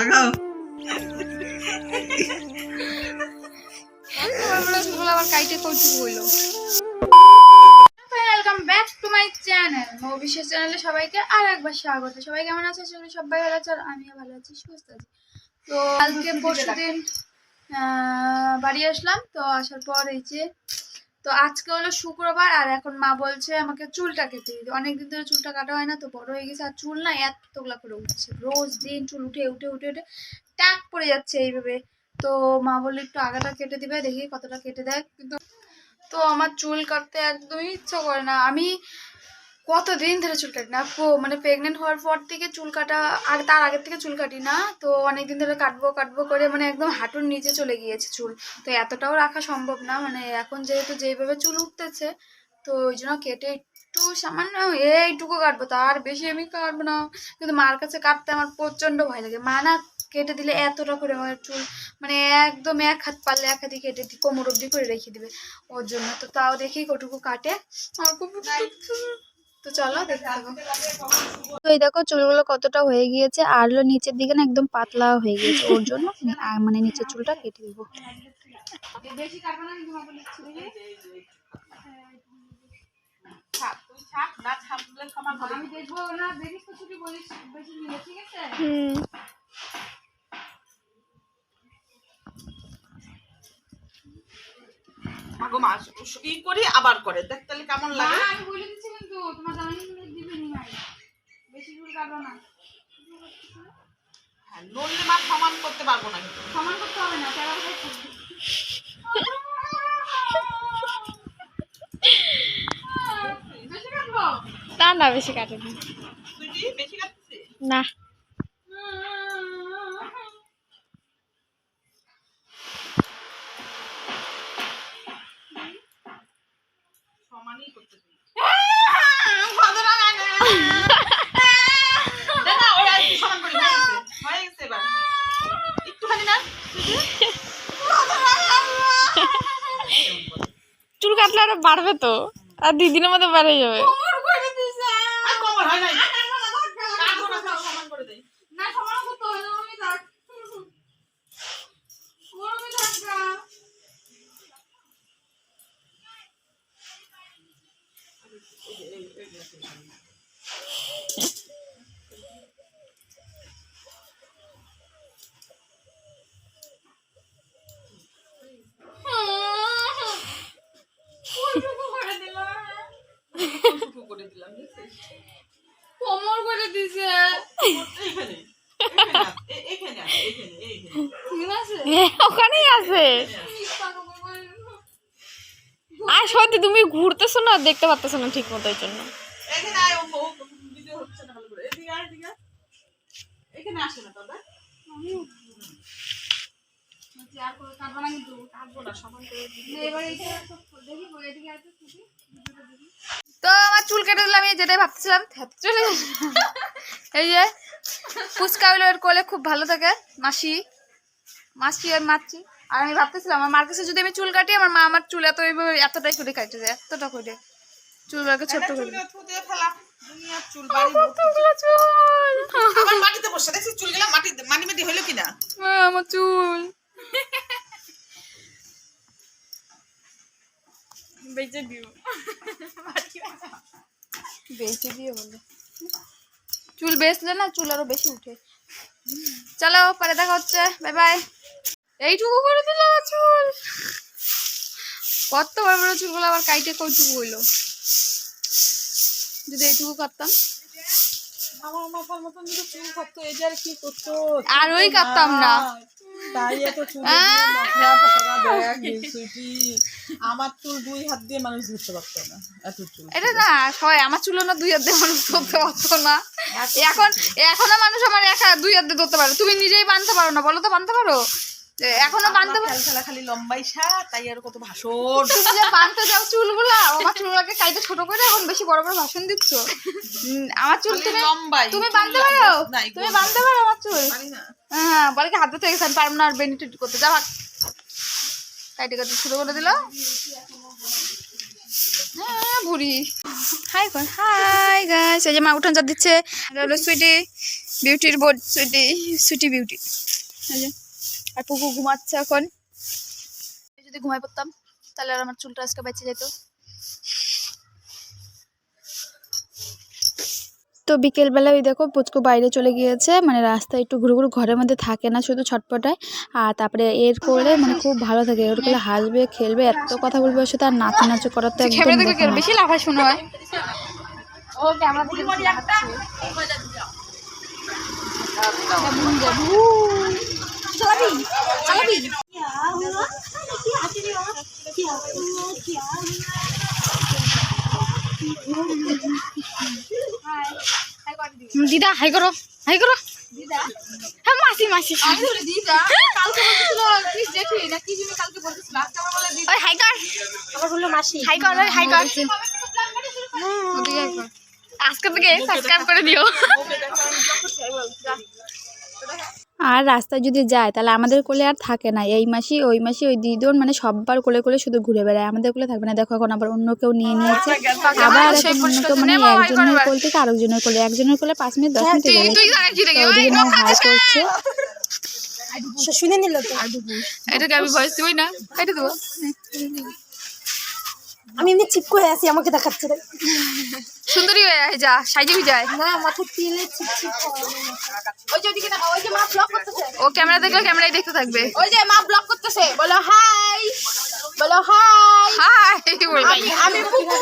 আগাও আবার কাইটে কৌতুক হইল welcome back to my channel Mou বিশেষ চ্যানেলে সবাইকে আর একবার স্বাগত। সবাই কেমন আছে? সেগুলো সবাই ভালো আছে আর আমিও ভালো আছি সুস্থ আছি। তো কালকে পরশু দিন বাড়ি আসলাম। তো আসার পর এই যে তো আজকে হলো শুক্রবার আর এখন মা বলছে আমাকে চুলটা কেটে দিতে। অনেকদিন ধরে চুলটা কাটা হয় না, তো বড় হয়ে গেছে আর চুল না এতগুলা করে উঠছে। রোজ দিন চুল উঠে উঠে উঠে উঠে টাক পড়ে যাচ্ছে এইভাবে। তো মা বলল, একটু আগাটা কেটে দিবে, দেখি কতটা কেটে দেয়। কিন্তু তো আমার চুল কাটতে একদমই ইচ্ছা করে না। আমি কতদিন ধরে চুল কাটি না? পো- মানে প্রেগনেন্ট হওয়ার পর থেকে চুল কাটা আর তার আগের থেকে চুল কাটি না? তো অনেকদিন ধরে কাটবো কাটবো করে মানে একদম হাঁটুর নিচে চলে গিয়েছে চুল। তো এতটাও রাখা সম্ভব না। মানে এখন যেহেতু যেইভাবে চুল উঠতেছে তো ওই জন্য কেটে একটু সামান্য এইটুকু কাটবো। তার বেশি আমি কাটবো না। কিন্তু মার কাছে কাটতে আমার প্রচণ্ড ভয় লাগে। মা না কেটে দিলে এতটা করে আমার চুল মানে একদম এক হাত পারলে এক হাতে কেটে দি কোমর অব্দি করে রেখে দিবে। ওর জন্য তো তাও দেখি কটুকু কাটে। আমার খুব তো চলো দেখতে তো এই দেখো চুলগুলো কতটা হয়ে গিয়েছে আর হলো নিচের দিকে না একদম পাতলা হয়ে গিয়েছে। ওর জন্য মানে নিচের চুলটা কেটে দিব। বেশি কাটবো না কিন্তু হুম। মাগো ই করি আবার করে। দেখ তাহলে কেমন লাগে। আমি বলে দিচ্ছি কিন্তু তোমার জামাই দিবে নি ভাই। বেশি কাটবো না। হ্যাঁ নড়লে মা সমান করতে পারব না সমান করতে হবে না তেরো না না বেশি কাটে না তুই কি বেশি কাটছিস? না। সমানই করতে দিই না, না, ওই আর একটু সমান করি, হয়ে গেছে, হয়ে গেছে এবার। একটুখানি না, চুল কাটলে আরও বাড়বে তো। আর দুই দিনের মধ্যে বেড়ে যাবে আর কোমর হয় নাই। কাটবো না, সব সমান করে দেই। না সমান করতে হবে না আমি থাক গরমে থাকবা টুকু করে দিলাম, দেখছিস? কোমর করে দিছে এইখানে, এইখানে আছে, এ- এইখানে আছে, এইখানে, এইখানে। ঠিক আছে হ্যাঁ, ওখানেই আছে আর সত্যি তুমি ঘুরতেছো না দেখতে পারতেছো না ঠিক মতো এই জন্য এখানে আয়, ও ও- ভিডিও হচ্ছে না ভালো করে। এদিকে আয়, এদিকে আয়। এখানে আসে না দাদা আর করে কাটবো না কিন্তু কাটবো না সমান করে দিই। এবার এইটা দেখি এদিকে আছে তো আমার চুল কেটে দিলাম আমি যেটাই ভাবতেছিলাম চলে এই যে ফুচকা হইল এর কোলে খুব ভালো থাকে মাসি। মাসি আর মাছি। আর আমি ভাবতেছিলাম আমার মার কাছে যদি আমি চুল কাটি আমার মা আমার চুল এত এতটাই করে কাটে যায় এতটা করে চুল চুলগুলোকে ছোট্ট করে আমার চুল। বেঁচে দিও। বেঁচে দিয়ে বলো। চুল বেচলে না চুল আরও বেশি উঠে। চলো পরে দেখা হচ্ছে। বাই বাই এইটুকু করে দিল আমার চুল। কত বড় বড় চুলগুলো আবার কাইটে কইটুকু হইল। যদি এইটুকু করতাম। আর ওই কাটতাম না। আমার চুল দুই হাত দিয়ে মানুষ ধরতে পারতো না এত চুল। এটা না আমার চুলো না দুই হাত দিয়ে মানুষ ধরতে পারতো না। এখন এখনও মানুষ আমার একা দুই হাত দিয়ে ধরতে পারে। তুমি নিজেই বানতে পারো না বলো তো বানতে পারো? এখনও বানতে পারো? খেলা খেলা লম্বাই তাই আর কত ভাষণ তুমি যে বানতে যাও চুলগুলা আমার চুলগুলোকে কাইতে ছোট করে এখন বেশি বড় বড় ভাষণ দিচ্ছ। আমার চুল তুমি লম্বাই তুমি বানতে পারো? তুমি বানতে পারো আমার চুল? হ্যাঁ বলে কি হাত ধরতে গেছেন পারব না আর বেনিফিট করতে। যা ভাগ কাইটে কাইটে শুরু করে দিল। হ্যাঁ হাই যে মা দিচ্ছে। হলো বিউটির বোর্ড, সুইটি বিউটি। আর ঘুমাচ্ছে এখন। যদি ঘুমাই পড়তাম, তাহলে আর আমার চুলটা আজকে বেঁচে যেত। তো বিকেলবেলা ওই দেখো পুচকু বাইরে চলে গিয়েছে মানে রাস্তায় একটু ঘুরু ঘুরু ঘরের মধ্যে থাকে না শুধু ছটপটায়। আর তারপরে এর করে মানে খুব ভালো থাকে ওর করলে হাসবে খেলবে এত কথা বলবে ওর সাথে আর নাচু নাচু করার তো একদম। বেশি শোনা হয়। দিদা হাই করো হাই করো। হ্যাঁ মাসি মাসি। হাই কর। হাই কর হাই কর। ওদিকে হাই কর। আজকে থেকে সাবস্ক্রাইব করে দিও। আর রাস্তায় যদি যায় তাহলে আমাদের কোলে আর থাকে না। এই মাসি ওই মাসি ওই দিদন মানে সববার কোলে কোলে শুধু ঘুরে বেড়ায়। আমাদের কোলে থাকবে না। দেখো এখন আবার অন্য কেউ নিয়ে নিয়েছে। আবার এখন অন্য কেউ মানে একজনের কোল থেকে আরেকজনের কোলে একজনের কোলে পাঁচ মিনিট দশ মিনিট ওদিকে লোক হাই করছে। শুনে নিল তো। এটাকে আমি ভয়েস দিবই না। কেটে দেবো। আমি এমনি চিপ করে আছি আমাকে দেখাচ্ছে সুন্দরী হয়ে যা সাইজে যায়। না মাথায় তেলে চিপ চিপ ওই যে ওইদিকে দেখো ওই যে মা ব্লক করতেছে। ও ক্যামেরা দেখলে ক্যামেরাই দেখতে থাকবে। ওই যে মা ব্লক করতেছে বলো হাই বলো হাই হাই বলবে আমি পুকু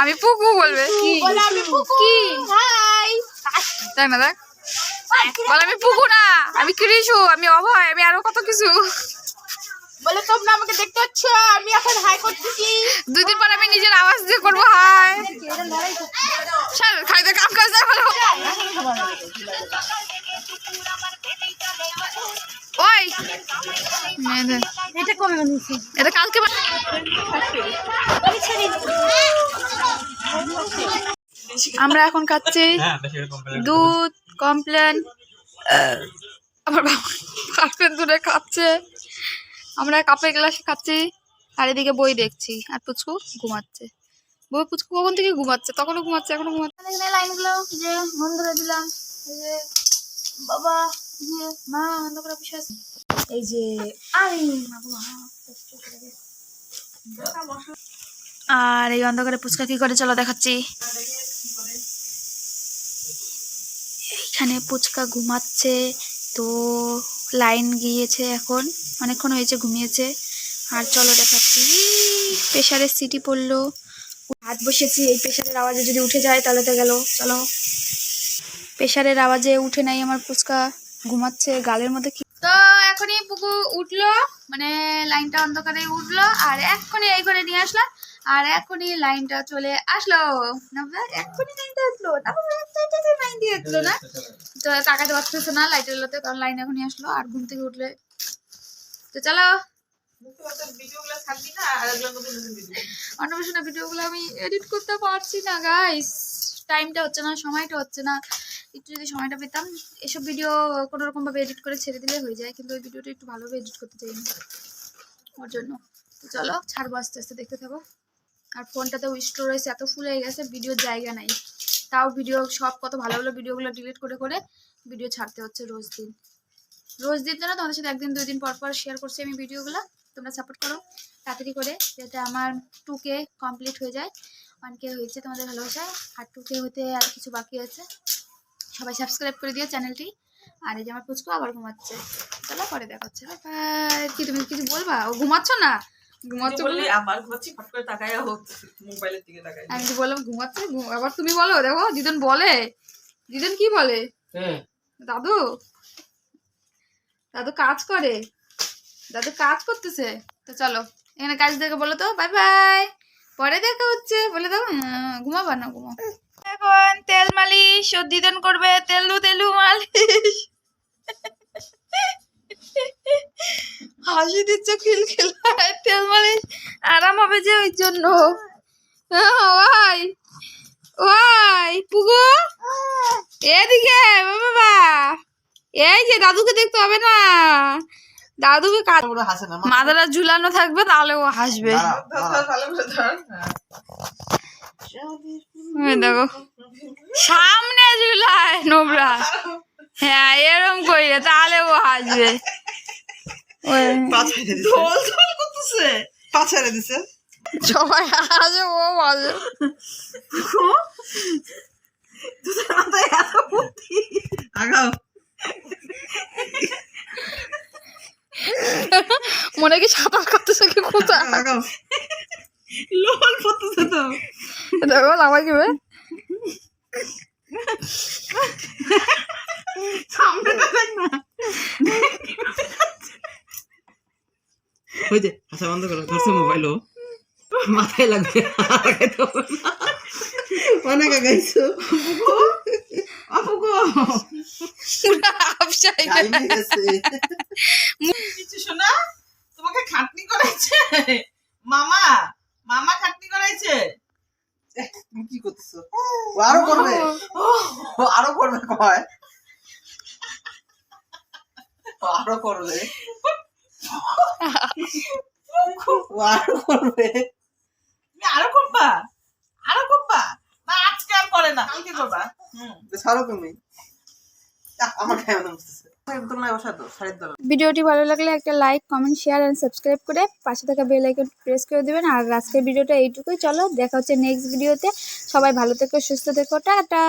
আমি পুকু। বলবে। বলো আমি পুকু কি? হাই তাই না দেখ। বল আমি পুকু না আমি কৃষু আমি অভয় আমি আরও কত কিছু। বলে তোমরা আমাকে দেখতে পাচ্ছ? আমি এখন হাই করতেছি দুই দিন পর আমি নিজের আওয়াজ দিয়ে করব হাই। চল খাইতে কাম কাজ না ভালো ওই এটা কমে বানিয়েছি? এটা কালকে আমরা এখন খাচ্ছি দুধ কমপ্লেন। আমার বাবা দূরে খাচ্ছে। আমরা কাপের গ্লাসে খাচ্ছি, আর এদিকে বই দেখছি, আর পুচকু ঘুমাচ্ছে। বই পুচকু কখন থেকে ঘুমাচ্ছে? তখনও ঘুমাচ্ছে এখনও ঘুমাচ্ছে। এখানে লাইনগুলো যে মন ধরে দিলাম যে বাবা মা অন্ধ করে বসে আছে। এই যে। আর এই অন্ধকারে পুচকা কি করে? চলো দেখাচ্ছি। এইখানে পুচকা ঘুমাচ্ছে, তো লাইন গিয়েছে এখন। অনেকক্ষণ হয়েছে ঘুমিয়েছে। আর চলো দেখাচ্ছি। প্রেশারের সিটি পড়ল। হাত বসেছি এই প্রেশারের আওয়াজে যদি উঠে যায় তাহলে তো গেল। চলো। প্রেশারের আওয়াজে উঠে নাই আমার পুচকা ঘুমাচ্ছে গালের মধ্যে কি তো এখনই পুকু উঠল মানে লাইনটা অন্ধকারে উঠল আর এখনই এই করে নিয়ে আসলাম আর এখনই লাইনটা চলে আসলো। এখনই লাইনটা আসলো তারপর লাইন দিয়ে আসলো না? তো তাকাতে পারতেছে না লাইটের লোতে, কারণ লাইন এখনই আসলো, আর ঘুম থেকে উঠলে। তো চলো। অন্নপ্রাশনের ভিডিওগুলো আমি এডিট করতে পারছি না গাইস টাইমটা হচ্ছে না, সময়টা হচ্ছে না। একটু যদি সময়টা পেতাম, এসব ভিডিও কোনো রকম ভাবে এডিট করে ছেড়ে দিলে হয়ে যায়, কিন্তু ওই ভিডিওটা একটু ভালোভাবে এডিট করতে চাই ওর জন্য। তো চলো, ছাড়বো আস্তে আস্তে, দেখতে থাকো। আর ফোনটাতে স্টোরেজ এত ফুল হয়ে গেছে ভিডিওর জায়গা নাই। তাও ভিডিও সব কত ভালো ভালো ভিডিওগুলো ডিলিট করে করে ভিডিও ছাড়তে হচ্ছে রোজ দিন। রোজ দিন তো না, তোমাদের সাথে একদিন, দুই দিন পর পর শেয়ার করছি আমি ভিডিওগুলো তোমরা সাপোর্ট করো। তাড়াতাড়ি করে যাতে আমার টু কে কমপ্লিট হয়ে যায়। ওয়ান কে হয়েছে তোমাদের ভালোবাসা, আর টু কে হতে আর কিছু বাকি আছে। সবাই সাবস্ক্রাইব করে দিও চ্যানেলটি আর এই যে আমার পুচকু আবার ঘুমাচ্ছে। চলো পরে দেখা হচ্ছে। কি তুমি কিছু বলবা? ও ঘুমাচ্ছ না? ঘুমাচ্ছ বলে? বললি আবার ঘুমাচ্ছি ফট করে তাকায় হোক মোবাইলের দিকে তাকায়। আমি তো বললাম ঘুমাচ্ছে আবার তুমি বলো দেখো দিদন বলে। দিদন কি বলে? দাদু? দাদু কাজ করে। দাদু কাজ করতেছে। তো চলো এখানে কাজ দেখে বলো তো বাই বাই পরে দেখা হচ্ছে বলে দাও হ্যাঁ, ঘুমাবা না ঘুমাও। এখন তেল মালিশ ও দিদন করবে তেলু তেলু মালিশ। হাসি দিচ্ছ খিলখিল তেল মানে আরাম হবে যে ওই জন্য। হ্যাঁ, ওয়াই ওয়াই পুগো। এদিকে বাবা এই যে দাদুকে দেখতে হবে না। দাদুকে মাথাটা ঝুলানো থাকবে তাহলে ও হাসবে। দেখো সামনে ঝুলায় নোবরা হ্যাঁ এরম কইলে তাহলে ও হাসবে। করতেছে দিছে সবাই আসে ও আসে তোদের মাথায় এত বুদ্ধি আগাও মনে কি সাঁতার করতেছে কি কোথা আগাও লোল পড়তেছে তো দেখো আমার কি বে? সামনেটা দেখ না ওই যে হাসা বন্ধ করো ধরছে মোবাইল ও। মাথায় লাগবে। অনেক আগাইছো আপু গো। পুরা হাফসাই টাইম গেছে। কিছু শোনা তোমাকে খাটনি করাইছে। মামা মামা খাটনি করাইছে। তুমি কি করতেছো? ও আরও করবে। ও আরও করবে কয়। ও আরও করবে। আরও করবে। আরও করবা? আরও করবা? না আজকে আর করে না কালকে করবা। হুম ছাড়ো তুমি। আমার বুঝতেছে ভিডিওটি ভালো লাগলে একটা like comment share and subscribe করে পাশে থাকা বেল আইকন প্রেস করে দেবেন। আর আজকের ভিডিওটা এইটুকুই। চলো দেখা হচ্ছে নেক্সট ভিডিওতে সবাই ভালো থেকো সুস্থ থেকো। টাটা!